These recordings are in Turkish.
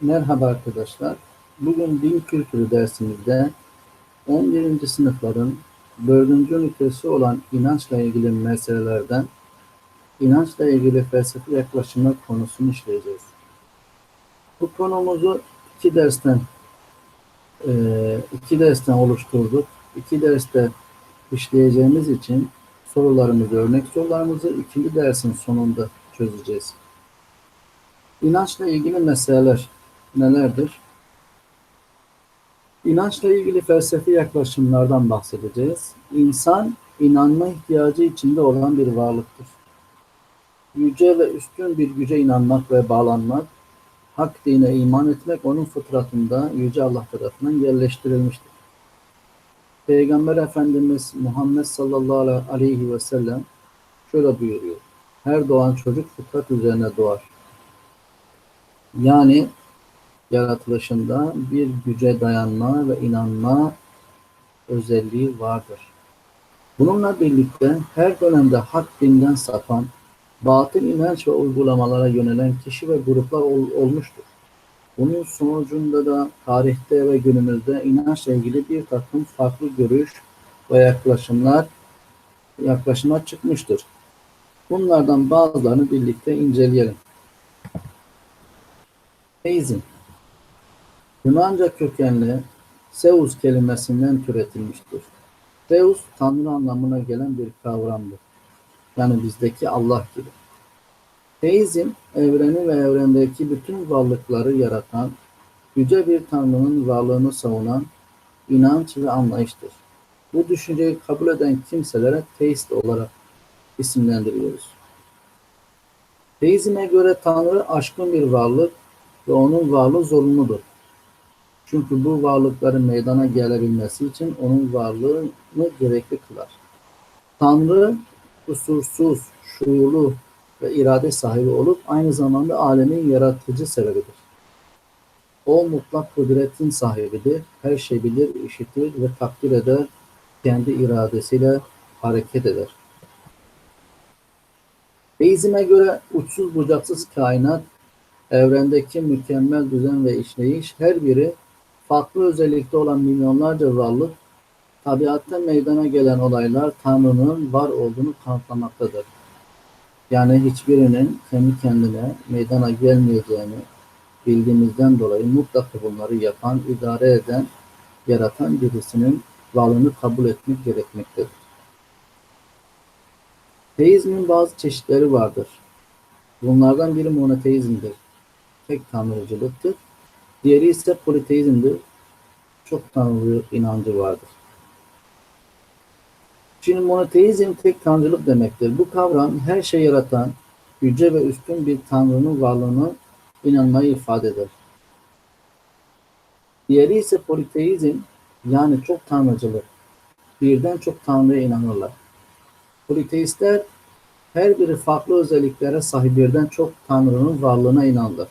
Merhaba arkadaşlar. Bugün din kültürü dersimizde 11. sınıfların 4. ünitesi olan inançla ilgili meselelerden inançla ilgili felsefi yaklaşımlar konusunu işleyeceğiz. Bu konumuzu iki dersten e, iki dersten oluşturduk. İki derste işleyeceğimiz için sorularımızı, örnek sorularımızı ikinci dersin sonunda çözeceğiz. İnançla ilgili meseleler nelerdir? İnançla ilgili felsefi yaklaşımlardan bahsedeceğiz. İnsan inanma ihtiyacı içinde olan bir varlıktır. Yüce ve üstün bir güce inanmak ve bağlanmak, hak dine iman etmek onun fıtratında Yüce Allah tarafından yerleştirilmiştir. Peygamber Efendimiz Muhammed sallallahu aleyhi ve sellem şöyle buyuruyor. Her doğan çocuk fıtrat üzerine doğar. Yani yaratılışında bir güce dayanma ve inanma özelliği vardır. Bununla birlikte her dönemde hak dinden sapan, batıl inanç ve uygulamalara yönelen kişi ve gruplar ol, olmuştur. Bunun sonucunda da tarihte ve günümüzde inançla ilgili bir takım farklı görüş ve yaklaşımlar yaklaşıma çıkmıştır. Bunlardan bazılarını birlikte inceleyelim. Teizm Yunanca kökenli Zeus kelimesinden türetilmiştir. Zeus, Tanrı anlamına gelen bir kavramdır. Yani bizdeki Allah gibi. Teizm, evreni ve evrendeki bütün varlıkları yaratan, yüce bir Tanrı'nın varlığını savunan inanç ve anlayıştır. Bu düşünceyi kabul eden kimselere teist olarak isimlendiriyoruz. Teizme göre Tanrı aşkın bir varlık ve onun varlığı zorunludur. Çünkü bu varlıkların meydana gelebilmesi için onun varlığını gerekli kılar. Tanrı kusursuz, şuurlu ve irade sahibi olup aynı zamanda alemin yaratıcı sebebidir. O mutlak kudretin sahibidir, her şey bilir, işitir ve takdir eder, kendi iradesiyle hareket eder. Deizme göre uçsuz bucaksız kainat, evrendeki mükemmel düzen ve işleyiş her biri farklı özellikte olan milyonlarca varlık, tabiatta meydana gelen olaylar Tanrı'nın var olduğunu kanıtlamaktadır. Yani hiçbirinin kendi kendine meydana gelmeyeceğini bildiğimizden dolayı mutlaka bunları yapan, idare eden, yaratan birisinin varlığını kabul etmek gerekmektedir. Teizmin bazı çeşitleri vardır. Bunlardan biri monoteizmdir. Tek tanrıcılıktır. Diğeri ise politeizmdir. Çok tanrı inancı vardır. Şimdi monoteizm tek tanrılık demektir. Bu kavram her şey yaratan, yüce ve üstün bir tanrının varlığını inanmayı ifade eder. Diğeri ise politeizm yani çok tanrıcılık. Birden çok tanrıya inanırlar. Politeistler her biri farklı özelliklere sahip birden çok tanrının varlığına inanır.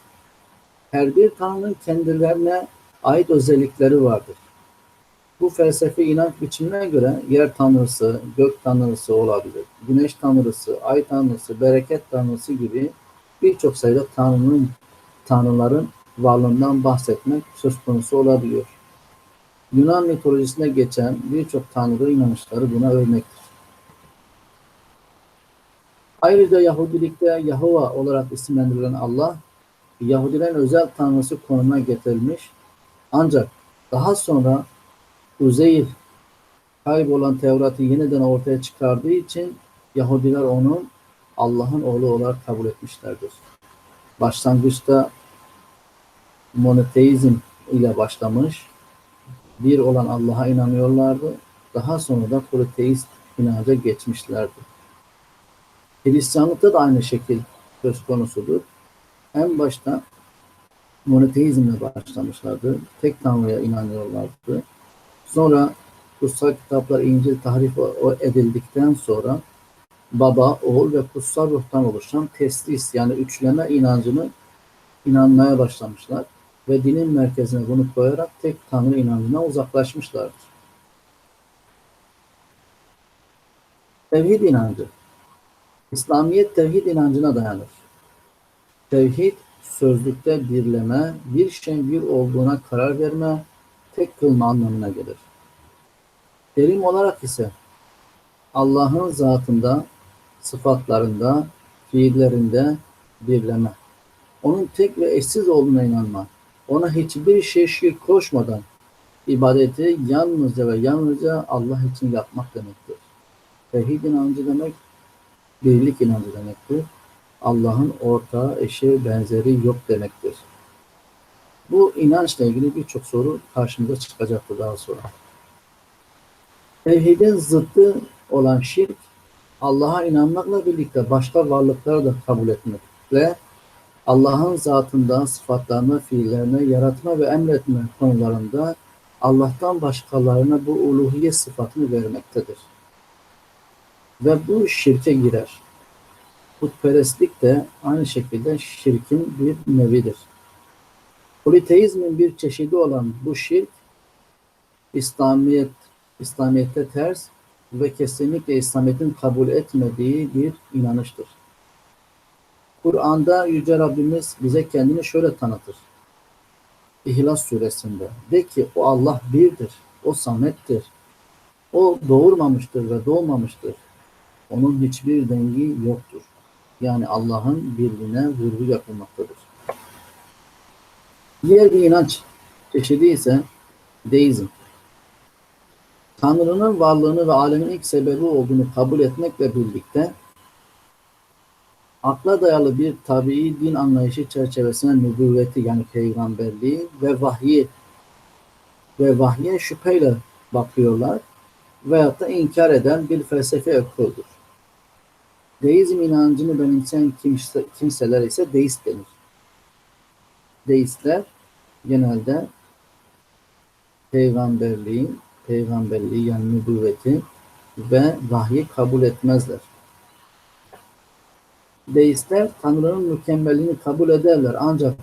Her bir tanrının kendilerine ait özellikleri vardır. Bu felsefi inanç biçimine göre yer tanrısı, gök tanrısı olabilir. Güneş tanrısı, ay tanrısı, bereket tanrısı gibi birçok sayıda tanrının, tanrıların varlığından bahsetmek söz konusu olabiliyor. Yunan mitolojisine geçen birçok tanrı inanışları buna örnektir. Ayrıca Yahudilikte Yahova olarak isimlendirilen Allah, Yahudilerin özel tanrısı konumuna getirilmiş. Ancak daha sonra Uzeyr kaybolan Tevrat'ı yeniden ortaya çıkardığı için Yahudiler onu Allah'ın oğlu olarak kabul etmişlerdir. Başlangıçta monoteizm ile başlamış, bir olan Allah'a inanıyorlardı. Daha sonra da politeist inanca geçmişlerdi. Hristiyanlıkta da aynı şekil söz konusudur. En başta monoteizmle başlamışlardı. Tek Tanrı'ya inanıyorlardı. Sonra kutsal kitaplar İncil tahrif edildikten sonra baba, oğul ve kutsal ruhtan oluşan teslis yani üçleme inancını inanmaya başlamışlar ve dinin merkezine bunu koyarak tek Tanrı inancına uzaklaşmışlardır. Tevhid inancı İslamiyet tevhid inancına dayanır. Tevhid, sözlükte birleme, bir şeyin bir olduğuna karar verme, tek kılma anlamına gelir. Terim olarak ise Allah'ın zatında, sıfatlarında, fiillerinde birleme. Onun tek ve eşsiz olduğuna inanma. Ona hiçbir şey şirk koşmadan ibadeti yalnızca ve yalnızca Allah için yapmak demektir. Tevhid inancı demek, birlik inancı demektir. Allah'ın ortağı, eşi, benzeri yok demektir. Bu inançla ilgili birçok soru karşımıza çıkacaktır daha sonra. Tevhidin zıttı olan şirk, Allah'a inanmakla birlikte başka varlıkları da kabul etmek ve Allah'ın zatında, sıfatlarına, fiillerine, yaratma ve emretme konularında Allah'tan başkalarına bu uluhiyet sıfatını vermektedir. Ve bu şirke girer. Putperestlik de aynı şekilde şirkin bir nevidir. Politeizmin bir çeşidi olan bu şirk, İslamiyet, İslamiyet'te ters ve kesinlikle İslamiyet'in kabul etmediği bir inanıştır. Kur'an'da Yüce Rabbimiz bize kendini şöyle tanıtır. İhlas suresinde. De ki o Allah birdir, o samettir. O doğurmamıştır ve doğmamıştır. Onun hiçbir dengi yoktur. Yani Allah'ın birliğine vurgu yapılmaktadır. Diğer bir inanç çeşidi ise deizm. Tanrı'nın varlığını ve alemin ilk sebebi olduğunu kabul etmekle birlikte akla dayalı bir tabii din anlayışı çerçevesine nübüvveti yani peygamberliği ve vahyi ve vahye şüpheyle bakıyorlar veyahut da inkar eden bir felsefe ekoldur. Deizm inancını benimseyen kimse, kimseler ise deist denir. Deistler genelde peygamberliğin, peygamberliği yani nübüvveti ve vahyi kabul etmezler. Deistler Tanrı'nın mükemmelliğini kabul ederler ancak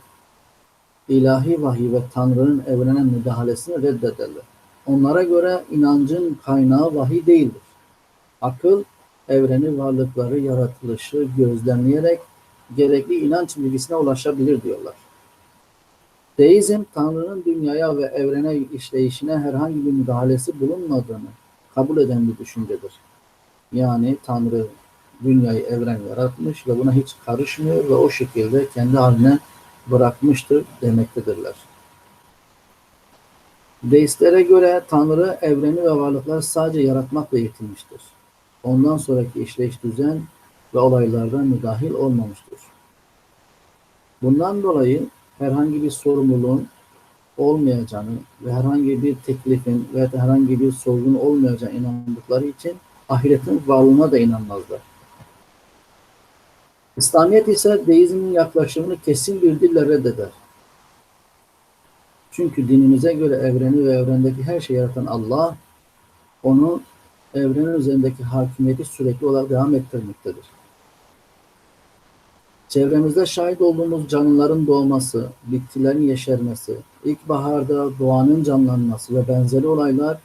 ilahi vahiy ve Tanrı'nın evrene müdahalesini reddederler. Onlara göre inancın kaynağı vahiy değildir. Akıl, evreni varlıkları, yaratılışı gözlemleyerek gerekli inanç bilgisine ulaşabilir diyorlar. Deizm, Tanrı'nın dünyaya ve evrene işleyişine herhangi bir müdahalesi bulunmadığını kabul eden bir düşüncedir. Yani Tanrı dünyayı, evren yaratmış ve buna hiç karışmıyor ve o şekilde kendi haline bırakmıştır demektedirler. Deistlere göre Tanrı evreni ve varlıklar sadece yaratmakla yetinmiştir. Ondan sonraki işleyiş düzen ve olaylardan müdahil olmamıştır. Bundan dolayı herhangi bir sorumluluğun olmayacağını ve herhangi bir teklifin veya herhangi bir sorunun olmayacağını inandıkları için ahiretin varlığına da inanmazlar. İslamiyet ise deizmin yaklaşımını kesin bir dille reddeder. Çünkü dinimize göre evreni ve evrendeki her şeyi yaratan Allah, onu evrenin üzerindeki hakimiyeti sürekli olarak devam ettirmektedir. Çevremizde şahit olduğumuz canlıların doğması, bitkilerin yeşermesi, ilkbaharda doğanın canlanması ve benzeri olaylar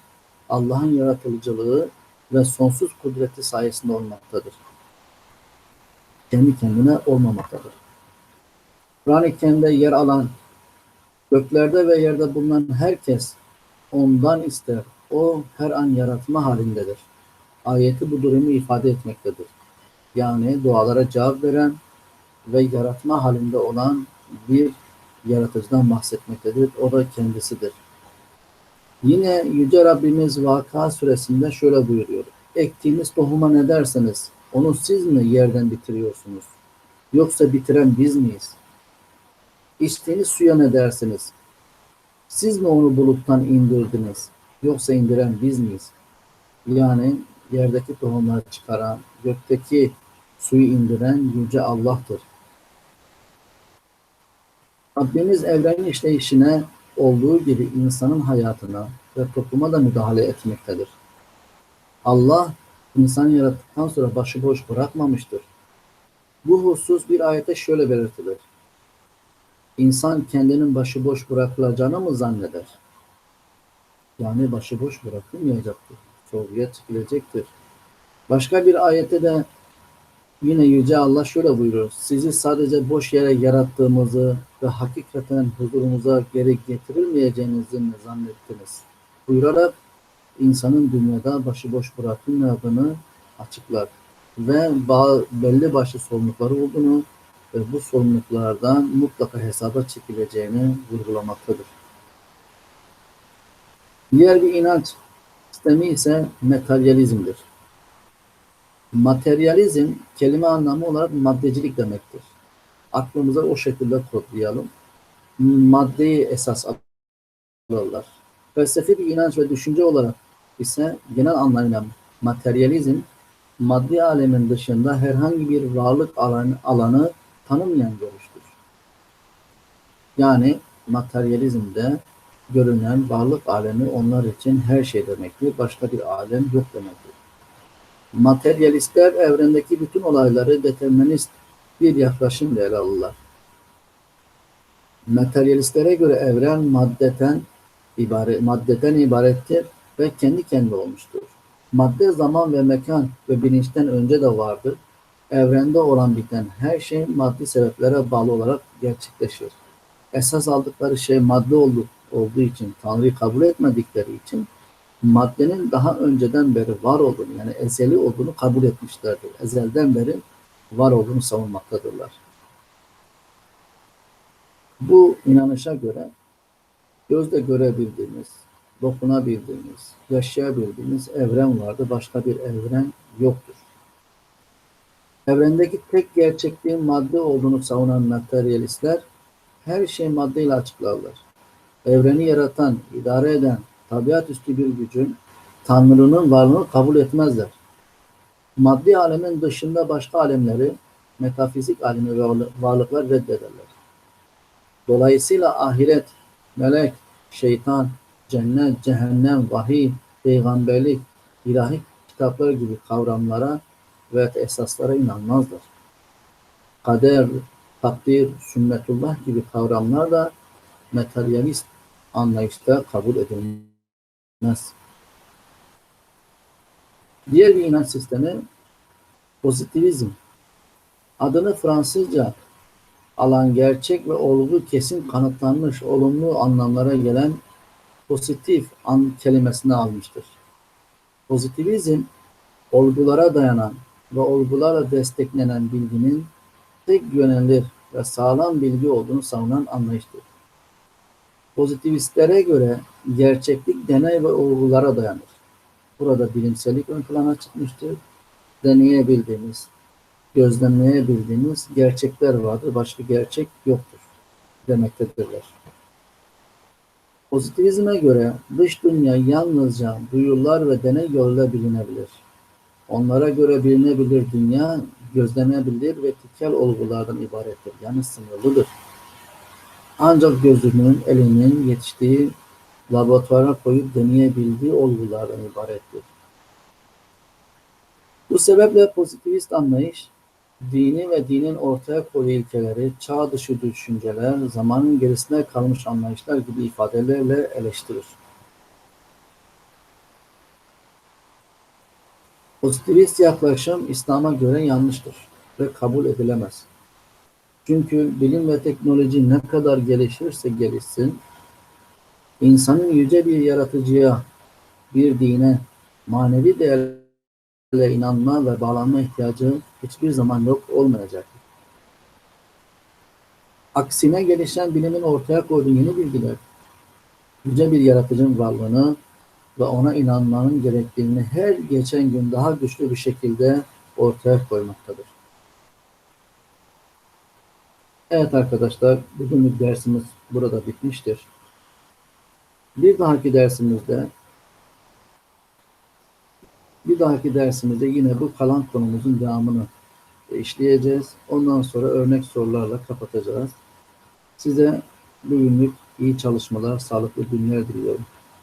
Allah'ın yaratılıcılığı ve sonsuz kudreti sayesinde olmaktadır. Kendi kendine olmamaktadır. Kur'an-ı Kerim'de yer alan göklerde ve yerde bulunan herkes ondan ister. O her an yaratma halindedir. Ayeti bu durumu ifade etmektedir. Yani dualara cevap veren, ve yaratma halinde olan bir yaratıcıdan bahsetmektedir. O da kendisidir. Yine Yüce Rabbimiz Vaka suresinde şöyle buyuruyor. Ektiğiniz tohuma ne derseniz onu siz mi yerden bitiriyorsunuz? Yoksa bitiren biz miyiz? İçtiğiniz suya ne dersiniz? Siz mi onu buluttan indirdiniz? Yoksa indiren biz miyiz? Yani yerdeki tohumları çıkaran, gökteki suyu indiren Yüce Allah'tır. Rabbimiz evrenin işleyişine olduğu gibi insanın hayatına ve topluma da müdahale etmektedir. Allah insanı yarattıktan sonra başıboş bırakmamıştır. Bu husus bir ayete şöyle belirtilir. İnsan kendinin başıboş bırakılacağını mı zanneder? Yani başıboş bırakılmayacaktır. Sorguya çekilecektir. Başka bir ayette de Yine Yüce Allah şöyle buyuruyor. Sizi sadece boş yere yarattığımızı ve hakikaten huzurumuza geri getirilmeyeceğinizi mi zannettiniz? Buyurarak insanın dünyada başıboş bırakılmadığını açıklar ve belli başlı sorumlulukları olduğunu ve bu sorumluluklardan mutlaka hesaba çekileceğini vurgulamaktadır. Diğer bir inanç sistemi ise materyalizmdir. Materyalizm kelime anlamı olarak maddecilik demektir. Aklımıza o şekilde kodlayalım. Maddeyi esas alırlar. Felsefi bir inanç ve düşünce olarak ise genel anlamıyla materyalizm maddi alemin dışında herhangi bir varlık alanı, alanı tanımayan görüştür. Yani materyalizmde görünen varlık alemi onlar için her şey demektir. Başka bir alem yok demektir. Materyalistler evrendeki bütün olayları determinist bir yaklaşımla ele alırlar. Materyalistlere göre evren maddeten ibaret, maddeden ibarettir ve kendi kendine olmuştur. Madde zaman ve mekan ve bilinçten önce de vardır. Evrende olan biten her şey maddi sebeplere bağlı olarak gerçekleşir. Esas aldıkları şey madde oldu, olduğu için, Tanrı'yı kabul etmedikleri için maddenin daha önceden beri var olduğunu yani ezeli olduğunu kabul etmişlerdir. Ezelden beri var olduğunu savunmaktadırlar. Bu inanışa göre gözle görebildiğimiz, dokunabildiğimiz, yaşayabildiğimiz evren vardı. Başka bir evren yoktur. Evrendeki tek gerçekliğin madde olduğunu savunan materyalistler her şeyi maddeyle açıklarlar. Evreni yaratan, idare eden, tabiat üstü bir gücün, Tanrı'nın varlığını kabul etmezler. Maddi alemin dışında başka alemleri, metafizik alemi ve varlıklar reddederler. Dolayısıyla ahiret, melek, şeytan, cennet, cehennem, vahiy, peygamberlik, ilahi kitaplar gibi kavramlara ve esaslara inanmazlar. Kader, takdir, sünnetullah gibi kavramlar da materyalist anlayışta kabul edilmez. Diğer bir inanç sistemi pozitivizm. Adını Fransızca alan gerçek ve olgu kesin kanıtlanmış olumlu anlamlara gelen pozitif an kelimesini almıştır. Pozitivizm olgulara dayanan ve olgularla desteklenen bilginin tek güvenilir ve sağlam bilgi olduğunu savunan anlayıştır. Pozitivistlere göre gerçeklik deney ve olgulara dayanır. Burada bilimsellik ön plana çıkmıştır. Deneyebildiğimiz, gözlemleyebildiğimiz gerçekler vardır. Başka gerçek yoktur demektedirler. Pozitivizme göre dış dünya yalnızca duyular ve deney yoluyla bilinebilir. Onlara göre bilinebilir dünya gözlenebilir ve tikel olgulardan ibarettir. Yani sınırlıdır. Ancak gözünün, elinin yetiştiği laboratuvara koyup deneyebildiği olgulardan ibarettir. Bu sebeple pozitivist anlayış, dini ve dinin ortaya koyduğu ilkeleri, çağ dışı düşünceler, zamanın gerisine kalmış anlayışlar gibi ifadelerle eleştirir. Pozitivist yaklaşım İslam'a göre yanlıştır ve kabul edilemez. Çünkü bilim ve teknoloji ne kadar gelişirse gelişsin, insanın yüce bir yaratıcıya, bir dine, manevi değerle inanma ve bağlanma ihtiyacı hiçbir zaman yok olmayacaktır. Aksine gelişen bilimin ortaya koyduğu yeni bilgiler, yüce bir yaratıcının varlığını ve ona inanmanın gerektiğini her geçen gün daha güçlü bir şekilde ortaya koymaktadır. Evet arkadaşlar, bugünlük dersimiz burada bitmiştir. Bir dahaki dersimizde bir dahaki dersimizde yine bu kalan konumuzun devamını işleyeceğiz. Ondan sonra örnek sorularla kapatacağız. Size bugünlük iyi çalışmalar, sağlıklı günler diliyorum.